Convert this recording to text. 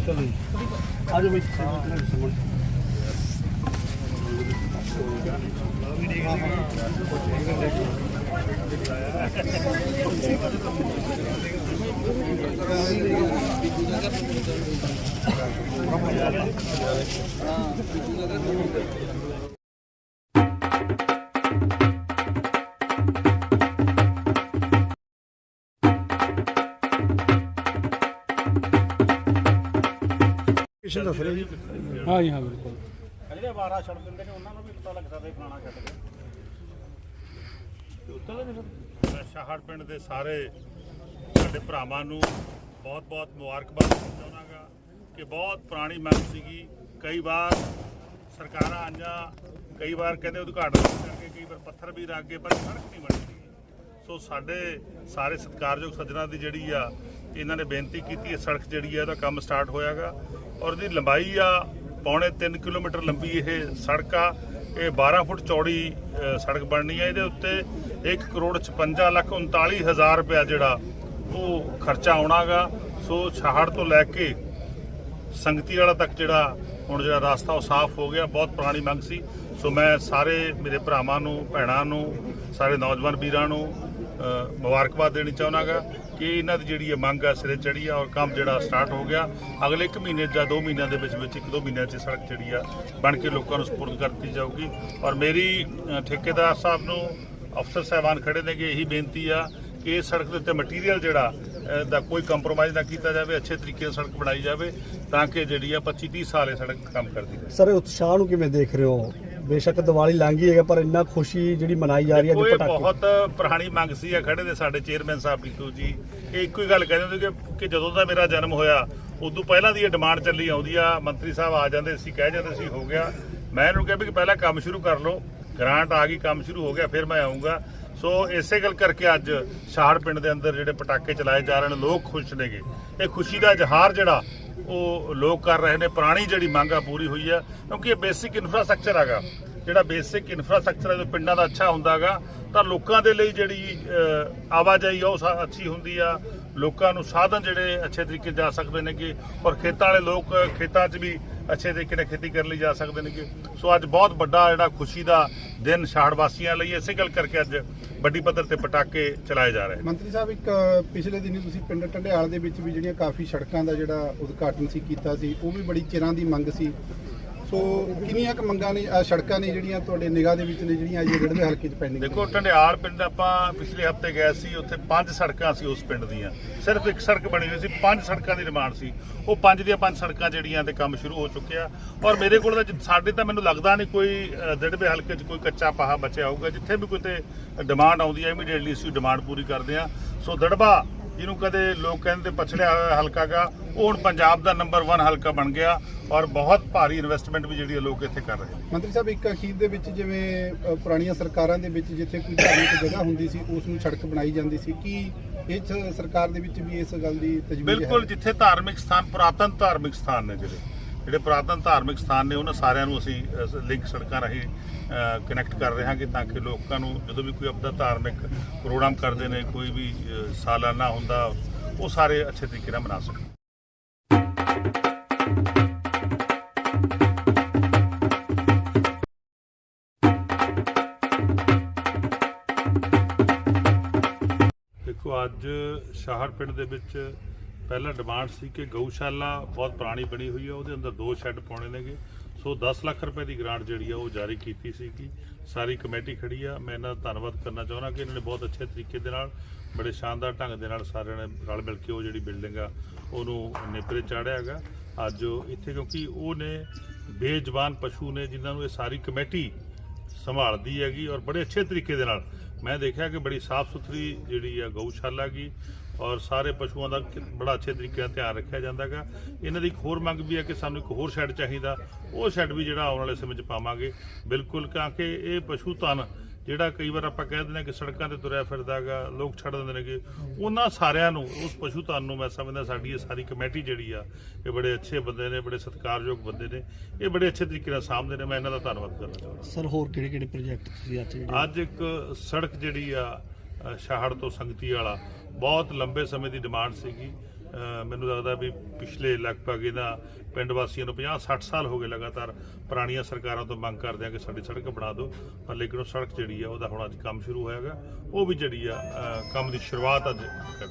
ਚਲੋ ਜੀ। ਆ ਜਾਓ ਬਈ ਸਮਝ ਕਿਸ਼ਨ ਦੱਸ ਰਹੇ ਜੀ। ਹਾਂ ਜੀ ਹਾਂ ਬਿਲਕੁਲ। ਜਿਹੜੇ ਵਾਰਾ ਛੱਡ ਦਿੰਦੇ ਨੇ ਉਹਨਾਂ ਨੂੰ ਵੀ ਪਤਾ ਲੱਗਦਾ ਵੀ ਫਲਾਣਾ ਛੱਡ ਗਿਆ। ਤੇ ਉੱਤੇ ਤਾਂ ਨਹੀਂ ਸ਼ਾਹੜ ਪਿੰਡ ਦੇ ਸਾਰੇ ਸਾਡੇ ਭਰਾਵਾਂ ਨੂੰ ਬਹੁਤ ਬਹੁਤ ਮੁਬਾਰਕਬਾਦ ਚਾਹੁੰਦਾਗਾ ਕਿ ਬਹੁਤ ਪੁਰਾਣੀ ਮੰਗ ਸੀਗੀ। ਕਈ ਵਾਰ ਸਰਕਾਰਾਂ ਆਈਆਂ ਕਈ ਵਾਰ ਕਹਿੰਦੇ ਉਦਘਾਟਨ ਕਰਕੇ ਕਈ ਵਾਰ ਪੱਥਰ ਵੀ ਰੱਖ ਕੇ ਪਰ ਸੜਕ ਨਹੀਂ ਬਣੀ। ਸੀਗੀ ਸੋ ਸਾਡੇ ਸਾਰੇ ਸਤਿਕਾਰਯੋਗ ਸੱਜਣਾ ਦੀ ਜਿਹੜੀ ਆ ਇਹਨਾਂ ਨੇ ਬੇਨਤੀ ਕੀਤੀ ਹੈ, ਸੜਕ ਜਿਹੜੀ ਆ ਇਹਦਾ ਕੰਮ ਸਟਾਰਟ ਹੋਇਆਗਾ। ਔਰ ਇਹਦੀ ਲੰਬਾਈ ਆ, ਪੌਣੇ 3 ਕਿਲੋਮੀਟਰ ਲੰਬੀ ਇਹ ਸੜਕ ਆ। ਇਹ 12 ਫੁੱਟ ਚੌੜੀ ਸੜਕ ਬਣਨੀ ਹੈ ਇਹਦੇ ਉੱਤੇ 1 ਕਰੋੜ 56 ਲੱਖ 39 ਹਜ਼ਾਰ ਰੁਪਇਆ ਜਿਹੜਾ ਉਹ ਖਰਚਾ ਆਉਣਾਗਾ। ਸੋ ਛਾਹੜ ਤੋਂ ਲੈ ਕੇ ਸੰਗਤੀ ਵਾਲਾ ਤੱਕ ਜਿਹੜਾ ਹੁਣ ਜਿਹੜਾ ਰਸਤਾ ਉਹ ਸਾਫ਼ ਹੋ ਗਿਆ। ਬਹੁਤ ਪੁਰਾਣੀ ਮੰਗ ਸੀ। ਸੋ ਮੈਂ ਸਾਰੇ ਮੇਰੇ ਭਰਾਵਾਂ ਨੂੰ, ਭੈਣਾਂ ਨੂੰ, ਸਾਰੇ ਨੌਜਵਾਨ ਵੀਰਾਂ ਨੂੰ ਮੁਬਾਰਕਬਾਦ ਦੇਣੀ ਚਾਹੁੰਦਾਗਾ ਕਿ ਇਹਨਾਂ ਦੀ ਜਿਹੜੀ ਇਹ ਮੰਗ ਆ ਸਿਰੇ ਚੜੀ ਆ ਔਰ ਕੰਮ ਜਿਹੜਾ ਸਟਾਰਟ ਹੋ ਗਿਆ। ਅਗਲੇ 1 ਮਹੀਨੇ ਜਾਂ 2 ਮਹੀਨਿਆਂ ਦੇ ਵਿੱਚ ਵਿੱਚ 1-2 ਮਹੀਨਿਆਂ 'ਚ ਸੜਕ ਜਿਹੜੀ ਆ ਬਣ ਕੇ ਲੋਕਾਂ ਨੂੰ ਸਪੁਰਦ ਕਰਤੀ ਜਾਊਗੀ। ਔਰ ਮੇਰੀ ਠੇਕੇਦਾਰ ਸਾਹਿਬ ਨੂੰ ਅਫਸਰ ਸਾਹਿਬਾਨ ਖੜੇ ਨੇਗੇ ਇਹੀ ਬੇਨਤੀ ਆ ਕਿ ਇਹ ਸੜਕ ਦੇ ਉੱਤੇ ਮਟੀਰੀਅਲ ਜਿਹੜਾ ਅ, ਦਾ ਕੋਈ ਕੰਪਰੋਮਾਈਜ਼ ਨਾ ਕੀਤਾ ਜਾਵੇ ਅੱਛੇ ਤਰੀਕੇ ਨਾਲ ਸੜਕ ਬਣਾਈ ਜਾਵੇ ਤਾਂ ਕਿ ਜਿਹੜੀ ਆ 25 30 ਸਾਲ ਇਹ ਸੜਕ ਕੰਮ ਕਰਦੀ ਰਹੇ। ਸਰ ਉਤਸ਼ਾਹ ਨੂੰ ਕਿਵੇਂ ਦੇਖ ਰਹੇ ਹੋ? ਬੇਸ਼ੱਕ ਦੀਵਾਲੀ ਲੰਘ ਹੈ ਪਰ ਇੰਨਾ ਖੁਸ਼ੀ ਜਿਹੜੀ ਮਨਾਈ ਜਾ ਰਹੀ ਹੈ ਅੱਜ ਪਟਾਕੇ। ਬਹੁਤ ਪੁਰਾਣੀ ਮੰਗ ਸੀ ਆ ਖੜੇ ਦੇ ਸਾਡੇ ਚੇਅਰਮੈਨ ਸਾਹਿਬ ਬਿੱਟੂ ਜੀ। ਇਹ ਇੱਕੋ ਹੀ ਗੱਲ ਕਹਿੰਦੇ ਹੁੰਦੇ ਕਿ ਜਦੋਂ ਦਾ ਮੇਰਾ ਜਨਮ ਹੋਇਆ ਉਦੋਂ ਪਹਿਲਾਂ ਦੀ ਇਹ ਡਿਮਾਂਡ ਚੱਲੀ ਆਉਂਦੀ ਆ ਮੰਤਰੀ ਸਾਹਿਬ ਆ ਜਾਂਦੇ ਸੀ ਕਹਿ ਜਾਂਦੇ ਸੀ ਹੋ ਗਿਆ। ਮੈਂ ਇਹਨੂੰ ਕਿਹਾ ਵੀ ਕਿ ਪਹਿਲਾਂ ਕੰਮ ਸ਼ੁਰੂ ਕਰ ਲਓ ਗ੍ਰਾਂਟ ਆ ਗਈ ਕੰਮ ਸ਼ੁਰੂ ਹੋ ਗਿਆ ਫਿਰ ਮੈਂ ਆਉਂਗਾ ਸੋ ਇਸੇ ਗੱਲ ਕਰਕੇ ਅੱਜ ਸ਼ਾਹੜ ਪਿੰਡ ਦੇ ਅੰਦਰ ਜਿਹੜੇ ਪਟਾਕੇ ਚਲਾਏ ਜਾ ਰਹੇ ਨੇ ਲੋਕ ਖੁਸ਼ ਨੇਗੇ। ਇਹ ਖੁਸ਼ੀ ਦਾ ਇਜ਼ਹਾਰ ਜਿਹੜਾ ਉਹ ਲੋਕ ਕਰ ਰਹੇ ਨੇ, ਪੁਰਾਣੀ ਜਿਹੜੀ ਮੰਗ ਆ ਪੂਰੀ ਹੋਈ ਆ, ਕਿਉਂਕਿ ਇਹ ਬੇਸਿਕ ਇਨਫਰਾਸਟ੍ਰਕਚਰ ਹੈਗਾ। ਜਿਹੜਾ ਬੇਸਿਕ ਇਨਫਰਾਸਟ੍ਰਕਚਰ ਹੈ, ਜੋ ਪਿੰਡਾਂ ਦਾ ਅੱਛਾ ਹੁੰਦਾਗਾ ਤਾਂ ਲੋਕਾਂ ਦੇ ਲਈ ਜਿਹੜੀ ਆਵਾਜਾਈ ਆ, ਉਹ ਸਾ- ਅੱਛੀ ਹੁੰਦੀ ਆ। ਲੋਕਾਂ ਨੂੰ ਸਾਧਨ ਜਿਹੜੇ ਅੱਛੇ ਤਰੀਕੇ ਜਾ ਸਕਦੇ ਨੇ ਕਿ ਔਰ ਖੇਤਾਂ ਵਾਲੇ ਲੋਕ ਖੇਤਾਂ 'ਚ ਵੀ ਅੱਛੇ ਤਰੀਕੇ ਨਾਲ ਖੇਤੀ ਕਰਨ ਲਈ ਜਾ ਸਕਦੇ ਨੇ ਕਿ ਸੋ ਅੱਜ ਬਹੁਤ ਵੱਡਾ ਜਿਹੜਾ ਖੁਸ਼ੀ ਦਾ ਦਿਨ ਸ਼ਾਹੜ ਵਾਸੀਆਂ ਲਈ, ਇਸੇ ਗੱਲ ਕਰਕੇ ਅੱਜ ਵੱਡੀ ਪੱਧਰ ਤੇ ਪਟਾਕੇ ਚਲਾਏ ਜਾ ਰਹੇ ਨੇ। ਮੰਤਰੀ ਸਾਹਿਬ, ਇੱਕ, ਪਿਛਲੇ ਦਿਨੀ ਤੁਸੀਂ ਪਿੰਡ ਟੰਡਿਆਲ ਦੇ ਵਿੱਚ ਵੀ ਜਿਹੜੀਆਂ ਕਾਫੀ ਸੜਕਾਂ ਦਾ ਜਿਹੜਾ ਉਦਘਾਟਨ ਸੀ, ਕੀਤਾ ਸੀ, ਉਹ ਵੀ ਬੜੀ ਚਿਰਾਂ ਦੀ ਮੰਗ ਸੀ। ਸੋ ਕਿੰਨੀਆਂ ਕੁ ਮੰਗਾਂ ਨੇ ਅ, ਸੜਕਾਂ ਨੇ ਜਿਹੜੀਆਂ ਤੁਹਾਡੇ ਨਿਗਾਹ ਦੇ ਵਿੱਚ ਨੇ ਜਿਹੜੀਆਂ ਅਜੇ ਰੜਵੇ ਹਲਕੇ 'ਚ ਪੈਂਦੀਆਂ ਦੇਖੋ ਟੰਡਿਆਲ ਪਿੰਡ ਆਪਾਂ ਪਿਛਲੇ ਹਫ਼ਤੇ ਗਏ ਸੀ ਉੱਥੇ ਪੰਜ ਸੜਕਾਂ ਸੀ ਉਸ ਪਿੰਡ ਦੀਆਂ। ਸਿਰਫ ਇੱਕ ਸੜਕ ਬਣੀ ਹੋਈ ਸੀ ਪੰਜ ਸੜਕਾਂ ਦੀ ਡਿਮਾਂਡ ਸੀ। ਉਹ ਪੰਜ ਦੀਆਂ ਪੰਜ ਸੜਕਾਂ ਜਿਹੜੀਆਂ ਤੇ ਕੰਮ ਸ਼ੁਰੂ ਹੋ ਚੁੱਕਿਆ ਔਰ ਮੇਰੇ ਕੋਲ ਤਾਂ ਜਿ- ਸਾਡੇ ਤਾਂ ਮੈਨੂੰ ਲੱਗਦਾ ਨਹੀਂ ਕੋਈ ਅ, ਹਲਕੇ 'ਚ ਕੋਈ ਕੱਚਾ ਪਾਹਾ ਬਚਿਆ ਹੋਊਗਾ। ਜਿੱਥੇ ਵੀ ਕੋਈ ਤੇ ਡਿਮਾਂਡ ਆਉਂਦੀ ਹੈ ਇਮੀਡੀਏਟਲੀ ਅਸੀਂ ਡਿਮਾਂਡ ਪੂਰੀ ਕਰਦੇ ਹਾਂ ਸੋ ਦੜਬਾ ਜਿਹਨੂੰ ਕਦੇ ਲੋਕ ਕਹਿੰਦੇ ਪਛੜਿਆ ਹੋਇਆ ਹਲਕਾ ਗਾ ਉਹ ਹੁਣ ਪੰਜਾਬ ਦਾ ਨੰਬਰ 1 ਹਲਕਾ ਬਣ ਗਿਆ। ਔਰ ਬਹੁਤ ਭਾਰੀ ਇਨਵੈਸਟਮੈਂਟ ਵੀ ਜਿਹੜੀ ਲੋਕ ਇੱਥੇ ਕਰ ਰਹੇ ਨੇ ਮੰਤਰੀ ਸਾਹਿਬ ਇੱਕ ਅਖੀਰ ਦੇ ਵਿੱਚ ਜਿਵੇਂ ਅ, ਪੁਰਾਣੀਆਂ ਸਰਕਾਰਾਂ ਦੇ ਵਿੱਚ ਜਿੱਥੇ ਕੋਈ ਧਾਰਮਿਕ ਜਗ੍ਹਾ ਹੁੰਦੀ ਸੀ ਉਸ ਨੂੰ ਸੜਕ ਬਣਾਈ ਜਾਂਦੀ ਸੀ ਕੀ ਇਹ 'ਚ ਸਰਕਾਰ ਦੇ ਵਿੱਚ ਵੀ ਇਸ ਗੱਲ ਦੀ ਤਜਵੀਜ਼ ਹੈ? ਬਿਲਕੁਲ ਜਿੱਥੇ ਧਾਰਮਿਕ ਸਥਾਨ ਪੁਰਾਤਨ ਧਾਰਮਿਕ ਸਥਾਨ ਨੇ ਜਿਹੜੇ ਜਿਹੜੇ ਪੁਰਾਤਨ ਧਾਰਮਿਕ ਸਥਾਨ ਨੇ ਉਹਨਾਂ ਸਾਰਿਆਂ ਨੂੰ ਅਸੀਂ ਲਿੰਕ ਸੜਕਾਂ ਰਾਹੀਂ ਕਨੈਕਟ ਕਰ ਰਹੇ ਹਾਂ ਕਿ ਤਾਂ ਕਿ ਲੋਕਾਂ ਨੂੰ ਜਦੋਂ ਵੀ ਕੋਈ ਆਪਦਾ ਧਾਰਮਿਕ ਪ੍ਰੋਗਰਾਮ ਕਰਦੇ ਨੇ ਕੋਈ ਵੀ ਅ, ਸਾਲਾਨਾ ਹੁੰਦਾ ਉਹ ਸਾਰੇ ਅੱਛੇ ਤਰੀਕੇ ਨਾਲ ਮਨਾ ਸਕਣ। ਦੇਖੋ, ਅੱਜ ਸ਼ਾਹੜ ਪਿੰਡ ਦੇ ਵਿੱਚ ਪਹਿਲਾਂ ਡਿਮਾਂਡ ਸੀ ਕਿ ਗਊਸ਼ਾਲਾ ਬਹੁਤ ਪੁਰਾਣੀ ਬਣੀ ਹੋਈ ਹੈ, ਉਹਦੇ ਅੰਦਰ ਦੋ ਸ਼ੈੱਡ ਪਾਉਣੇ ਨੇਗੇ। ਸੋ 10 ਲੱਖ ਰੁਪਏ ਦੀ ਗ੍ਰਾਂਟ ਜਿਹੜੀ ਆ, ਉਹ ਜਾਰੀ ਕੀਤੀ ਸੀਗੀ। ਸਾਰੀ ਕਮੇਟੀ ਖੜੀ ਆ। ਮੈਂ ਇਹਨਾਂ ਦਾ ਧੰਨਵਾਦ ਕਰਨਾ ਚਾਹੁੰਦਾ ਕਿ ਇਹਨਾਂ ਨੇ ਬਹੁਤ ਅੱਛੇ ਤਰੀਕੇ ਦੇ ਨਾਲ, ਬੜੇ ਸ਼ਾਨਦਾਰ ਢੰਗ ਦੇ ਨਾਲ ਸਾਰਿਆਂ ਨੇ ਰਲ ਮਿਲ ਕੇ ਉਹ ਜਿਹੜੀ ਬਿਲਡਿੰਗ ਆ, ਉਹਨੂੰ ਨੇਪਰੇ ਚਾੜਿਆ ਹੈਗਾ। ਅੱਜ ਇੱਥੇ ਕਿਉਂਕਿ ਉਹ ਨੇ ਬੇਜ਼ਬਾਨ ਪਸ਼ੂ ਨੇ, ਜਿਨ੍ਹਾਂ ਨੂੰ ਇਹ ਸਾਰੀ ਕਮੇਟੀ ਸੰਭਾਲਦੀ ਹੈਗੀ ਔਰ ਬੜੇ ਅੱਛੇ ਤਰੀਕੇ ਦੇ ਨਾਲ ਮੈਂ ਦੇਖਿਆ ਕਿ ਬੜੀ ਸਾਫ਼ ਸੁਥਰੀ ਜਿਹੜੀ ਆ ਗਊਸ਼ਾਲਾ ਗੀ ਔਰ ਸਾਰੇ ਪਸ਼ੂਆਂ ਦਾ ਕਿ- ਬੜਾ ਅੱਛੇ ਤਰੀਕੇ ਨਾਲ ਧਿਆਨ ਰੱਖਿਆ ਜਾਂਦਾਗਾ ਇਹਨਾਂ ਦੀ ਇੱਕ ਹੋਰ ਮੰਗ ਵੀ ਹੈ ਕਿ ਸਾਨੂੰ ਇੱਕ ਹੋਰ ਸ਼ੈੱਡ ਚਾਹੀਦਾ। ਉਹ ਸ਼ੈੱਡ ਵੀ ਜਿਹੜਾ ਆਉਣ ਵਾਲੇ ਸਮੇਂ 'ਚ ਪਾਵਾਂਗੇ। ਬਿਲਕੁਲ, ਕਿਉਂਕਿ ਇਹ ਪਸ਼ੂ ਧਨ ਜਿਹੜਾ ਕਈ ਵਾਰ ਆਪਾਂ ਕਹਿ ਦਿੰਦੇ ਹਾਂ ਕਿ ਸੜਕਾਂ ਤੇ ਤੁਰਿਆ ਫਿਰਦਾਗਾ ਲੋਕ ਛੱਡ ਦਿੰਦੇ ਨੇਗੇ ਉਹਨਾਂ ਸਾਰਿਆਂ ਨੂੰ ਉਸ ਪਸ਼ੂ ਧਨ ਨੂੰ ਮੈਂ ਸਮਝਦਾ ਸਾਡੀ ਇਹ ਸਾਰੀ ਕਮੇਟੀ ਜਿਹੜੀ ਆ ਇਹ ਬੜੇ ਅੱਛੇ ਬੰਦੇ ਨੇ ਬੜੇ ਸਤਿਕਾਰਯੋਗ ਬੰਦੇ ਨੇ ਇਹ ਬੜੇ ਅੱਛੇ ਤਰੀਕੇ ਨਾਲ ਸਾਂਭਦੇ ਨੇ ਮੈਂ ਇਹਨਾਂ ਦਾ ਧੰਨਵਾਦ ਕਰਨਾ ਚਾਹੁੰਦਾ। ਸਰ ਹੋਰ ਕਿਹੜੇ ਕਿਹੜੇ ਪ੍ਰੋਜੈਕਟ ਤੁਸੀਂ ਅੱਜ ਅੱਜ ਇੱਕ ਸੜਕ ਜਿਹੜੀ ਆ ਅ, ਸ਼ਾਹੜ ਤੋਂ ਸੰਗਤੀ ਵਾਲਾ ਬਹੁਤ ਲੰਬੇ ਸਮੇਂ ਦੀ ਡਿਮਾਂਡ ਸੀਗੀ। ਮੈਨੂੰ ਲੱਗਦਾ ਵੀ ਪਿਛਲੇ ਲਗਭਗ ਇਹਨਾਂ ਪਿੰਡ ਵਾਸੀਆਂ ਨੂੰ 50 60 ਸਾਲ ਹੋ ਗਏ ਲਗਾਤਾਰ ਪੁਰਾਣੀਆਂ ਸਰਕਾਰਾਂ ਤੋਂ ਮੰਗ ਕਰਦੇ ਆ ਕਿ ਸਾਡੀ ਸੜਕ ਬਣਾ ਦਿਓ। ਪਰ ਲੇਕਿਨ ਉਹ ਸੜਕ ਜਿਹੜੀ ਆ, ਉਹਦਾ ਹੁਣ ਅੱਜ ਕੰਮ ਸ਼ੁਰੂ ਹੋਇਆਗਾ। ਉਹ ਵੀ ਜਿਹੜੀ ਆ ਕੰਮ ਦੀ ਸ਼ੁਰੂਆਤ ਅੱਜ ਕਰ